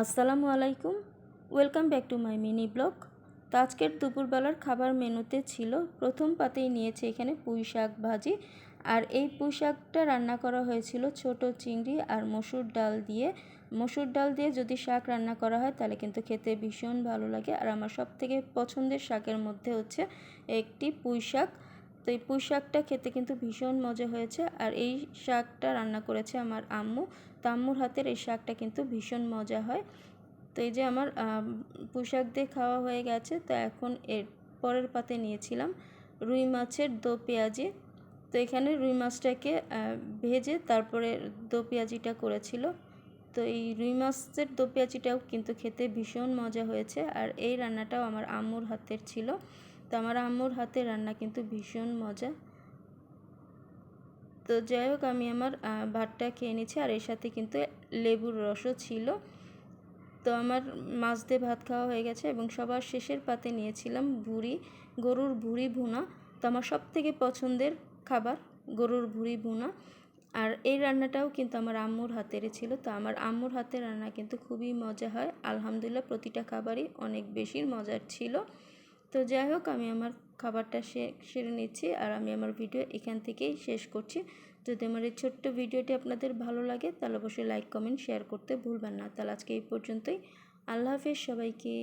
আসসালামু আলাইকুম। Welcome back to my mini vlog. তো আজকের দুপুরবেলার খাবার মেনুতে ছিল, প্রথম পাতেই নিয়েছে এখানে পুঁই শাক ভাজি। আর এই পুঁই শাকটা রান্না করা হয়েছিল ছোট চিংড়ি আর মসুর ডাল দিয়ে। মসুর ডাল দিয়ে যদি শাক রান্না করা হয়, তাহলে কিন্তু খেতে ভীষণ ভালো লাগে। আর আমার সব থেকে পছন্দের শাকের মধ্যে হচ্ছে একটি পুঁই শাক। তো এই পুঁই শাকটা খেতে কিন্তু ভীষণ মজা হয়েছে। আর এই শাকটা রান্না করেছে আমার আম্মু। তো আম্মুর হাতের এই শাকটা কিন্তু ভীষণ মজা হয়। তো এই যে আমার পুঁই শাক দিয়ে খাওয়া হয়ে গেছে। তো এখন এর পরের পাতে নিয়েছিলাম রুই মাছের দো পেঁয়াজি। তো এখানে রুই মাছটাকে ভেজে তারপরে দো পেঁয়াজিটা করেছিল। তো এই রুই মাছের দো পেঁয়াজিটাও কিন্তু খেতে ভীষণ মজা হয়েছে। আর এই রান্নাটাও আমার আম্মুর হাতের ছিল। তো আমার আম্মুর হাতে রান্না কিন্তু ভীষণ মজা। তো যাই হোক, আমি আমার ভাতটা খেয়ে নিচ্ছি আর এর সাথে কিন্তু লেবুর রসও ছিল। তো আমার মাছ দিয়ে ভাত খাওয়া হয়ে গেছে এবং সবার শেষের পাতে নিয়েছিলাম ভুড়ি, গরুর ভুড়ি ভুনা। তো আমার সব থেকে পছন্দের খাবার গরুর ভুড়ি ভুনা। আর এই রান্নাটাও কিন্তু আমার আম্মুর হাতেরই ছিল। তো আমার আম্মুর হাতের রান্না কিন্তু খুবই মজা হয়। আলহামদুলিল্লাহ প্রতিটা খাবারই অনেক বেশি মজার ছিল। তো যাই হোক, আমি আমার খাবারটা সেরে নিচ্ছি আর আমি আমার ভিডিও এখান থেকেই শেষ করছি। যদি আমার এই ছোট্ট ভিডিওটি আপনাদের ভালো লাগে, তাহলে অবশ্যই লাইক কমেন্ট শেয়ার করতে ভুলবেন না। তাহলে আজকে এই পর্যন্তই। আল্লাহ হাফেজ সবাইকে।